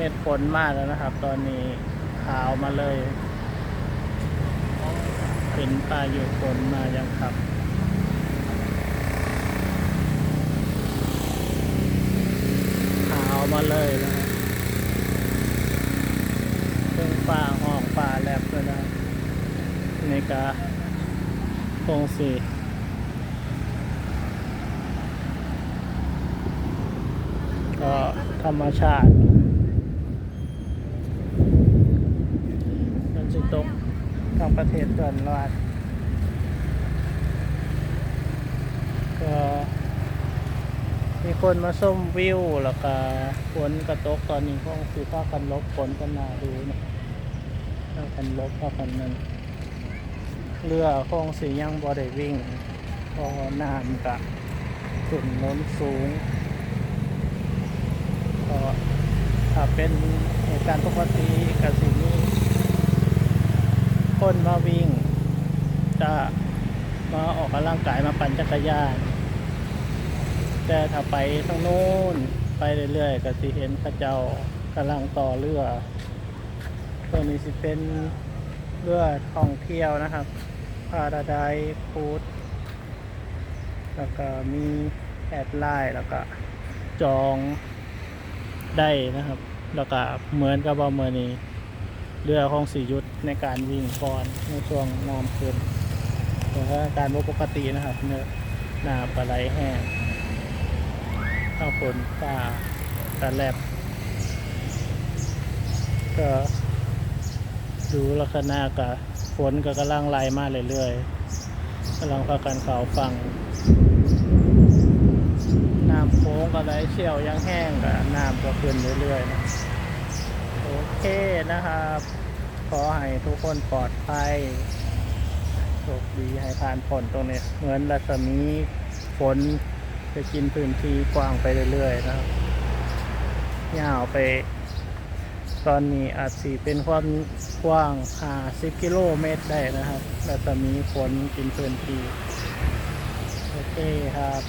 ม็ดฝนมากแล้วนะครับ ตอนนี้ขาวมาเลย เป็นพายุฝนมายังครับขาวมาเลยนะเครื่องป่าหอกป่าแลบเลยนะนี่ก็คงสีก็ธรรมชาติมันจะตก ทางประเทศเกินลาดก็มีคนมาส้มวิว แล้วก็ฝนกระตกตอนนี้คงคือภากันลบฝนกันหนาดูนะภากันลบภากันนั้นเรือคงสียังบ่ได้วิ่งพอน้ำกะขึ้นล้นสูงก็ถ้าเป็นเหตุการณ์ปกติกับสิ่งนี้ คนมาวิ่ง จะมาออกกำลังกายมาปั่นจักรยาน แต่ถ้าไปทางโน้นไปเรื่อยๆก็สิเห็นพระเจ้ากำลังต่อเรือตัวนี้สิเป็นเรือท่องเที่ยวนะครับพาราไดฟูดแล้วก็มีแอดไลน์แล้วก็จองได้นะครับ แล้วก็เหมือนกับว่าเมื่อนี้ เรือของสียุทธในการวิ่งก่อนในช่วงน้ำขึ้นแต่ว่าการบ่ปกตินะครับเนื้อน้ำปลาไหลแห้งข้าวฝนป่าตะแลบก็ดูลักษณะกับฝนก็กำลังไหลมาเรื่อยๆกำลังพากันเขาฟังน้ำโค้งก็ไหลเชี่ยวยังแห้งกับน้ำก็ขึ้นเรื่อยๆนะ โอเคนะครับ ขอให้ทุกคนปลอดภัยโชคดีให้ผ่านผลตรงนี้เหมือนรัศมีฝนจะกินพื้นที่กว้างไปเรื่อยๆนะครับยาวไป ตอนนี้อาจสีเป็นความกว้าง50กิโลเมตรได้นะครับรัศมีฝนกินพื้นที่โอเคครับ